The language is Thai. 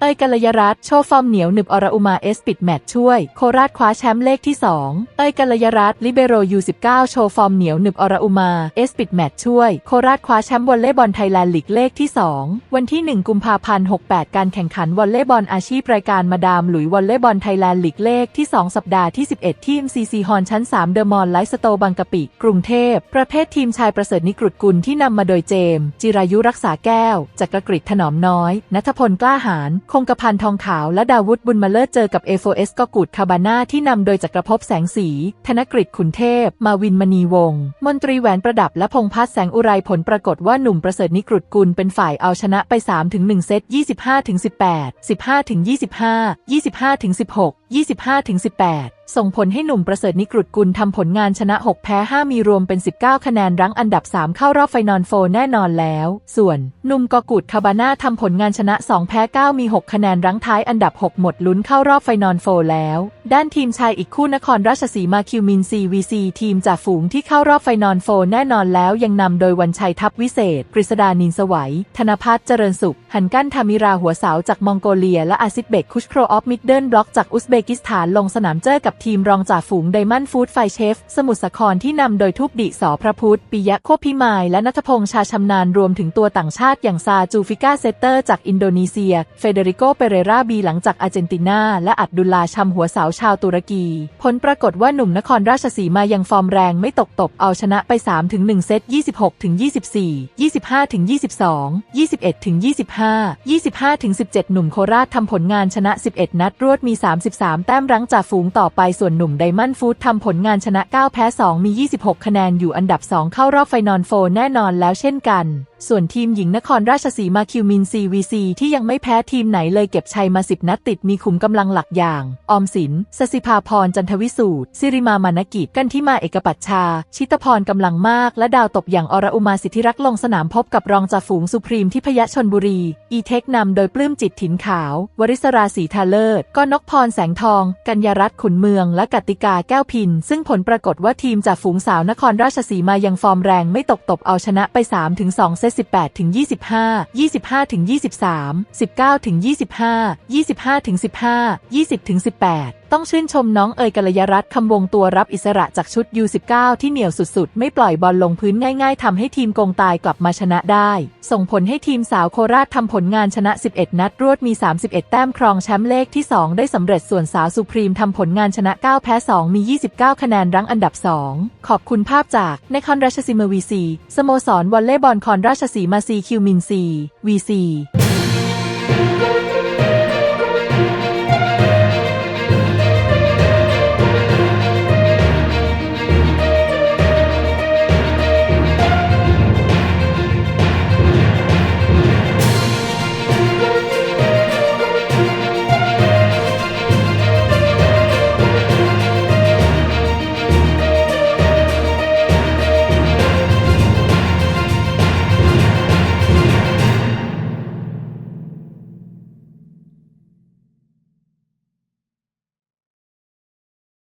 เต้ยกัลยรัตโชว์ฟอร์มเหนียวหนึบอรอุมาเอสปิดแมตช์ช่วย โคราชคว้าแชมป์เลขที่ 2 เต้ยกัลยรัตลิเบโรยู19โชว์ฟอร์มเหนียวหนึบอรอุมาเอสปิดแมตช์ช่วย โคราชคว้าแชมป์วอลเลย์บอลไทยแลนด์ลีกเลขที่ 2 วันที่ 1 กุมภาพันธ์68 การแข่งขันวอลเลย์บอลอาชีพรายการมาดามหลุยวอลเลย์บอลไทยแลนด์ลีกเลขที่ 2 สัปดาห์ที่ 11 ที่ MCC ฮอนชั้น 3 เดอะมอลไลฟ์สโตบางกะปิ กรุงเทพ ประเภททีมชายประเสริฐนิกรุดกุลที่นำมาโดยเจมจิรายุรักษาแก้วจักรกริดถนอมน้อยนัทพลกล้าหาญคงกระพันทองขาวและดาวุฒิบุญมาเลิศเจอกับ A4S กกูดคาบาน่าที่นำโดยจักรภพแสงสี ธนกฤษขุนเทพ มาวินมณีวงศ์มนตรีแหวนประดับและพงพัฒแสงอุไรผลปรากฏว่าหนุ่มประเสริฐนิกรุดกุลเป็นฝ่ายเอาชนะไป 3-1 เซต 25-18 15-25 25-16 25-18 ส่งผลให้หนุ่มประเสริฐนิกรุดกุลทำผลงานชนะ 6 แพ้ 5 มีรวมเป็น 19 คะแนนรั้งอันดับ 3 เข้ารอบไฟนอลโฟแน่นอนแล้ว ส่วนหนุ่มกอกูดคาบาน่าทำผลงานชนะ 2 แพ้ 9 มี 6 คะแนนรั้งท้ายอันดับ 6 หมดลุ้นเข้ารอบไฟนอลโฟแล้ว ด้านทีมชายอีกคู่นครราชสีมาคิวมินซีวีซีทีมจ่าฝูงที่เข้ารอบไฟนอลโฟแน่นอนแล้วยังนำโดยวันชัยทัพวิเศษ กฤษดานินสวัย ธนพัฒน์เจริญสุข หันกั้นทามิราหัวเสาจากมองโกเลีย และอาซิดเบกคุชโครออฟมิดเดิลบล็อกจากอุซเบบกิสถานลงสนามเจอกับทีมรองจ่าฝูงไดมอนด์ฟู้ดไฟเชฟ สมุทรสาครที่นำโดยทุบดิสอพระพุทธปิยะโคพิมาย และนัทพงษ์ชาชำนาญรวมถึงตัวต่างชาติอย่างซาจูฟิก้าเซตเตอร์จากอินโดนีเซีย เฟเดริโกเปเรราบีหลังจากอาร์เจนตินา และอัดดุลลาชัมหัวเสาชาวตุรกี ผลปรากฏว่าหนุ่มนครราชสีมายังฟอร์มแรงไม่ตกตบเอาชนะไป 3-1 เซต 26-24 25-22 21-25 25-17 หนุ่มโคราชทำผลงานชนะ 11 นัดรวดมี 33แต้มรั้งจ่าฝูงต่อไปส่วนหนุ่มไดมอนด์ฟู้ดทำผลงานชนะ 9 แพ้ 2 มี 26 คะแนนอยู่อันดับ 2 เข้ารอบไฟนอลโฟแน่นอนแล้วเช่นกันส่วนทีมหญิงนครราชสีมาคิวมินซีวีซีที่ยังไม่แพ้ทีมไหนเลยเก็บชัยมา10นัดติดมีขุมกำลังหลักอย่าง ออมสิน สสิภาพรจันทวิสูตรสิริมามานกิจ กันทิมาเอกปัชชา ชิตพรกำลังมาก และดาวตบอย่างอรอุมาสิทธิรักษ์ลงสนามพบกับรองจ่าฝูงสุพรีมที่พยชนบุรี อีเทคนำโดยปลื้มจิตถินขาว วริศราศีทาเลิศก้อนกพรแสงทอง กัญญารัตน์ขุนเมือง และกติกาแก้วพิน ซึ่งผลปรากฏว่าทีมจ่าฝูงสาวนครราชสีมายังฟอร์มแรงไม่ตกตบเอาชนะไป3-2เซต18-25 25-23 19-25 25-15 20-18ต้องชื่นชมน้องเอ๋ยกัลยรัตน์คำวงตัวรับอิสระจากชุด U19 ที่เหนียวสุดๆ ไม่ปล่อยบอลลงพื้นง่ายๆทำให้ทีมกงตายกลับมาชนะได้ ส่งผลให้ทีมสาวโคราชทำผลงานชนะ 11 นัดรวดมี 31 แต้มครองแชมป์เลขที่ 2 ได้สำเร็จส่วนสาวสุพรีมทำผลงานชนะ 9 แพ้ 2 มี 29 คะแนนรั้งอันดับ 2 ขอบคุณภาพจากนครราชสีมาวีซีสโมสรวอลเลย์บอลคอนราชสีมาซีคิวมินซีวีซี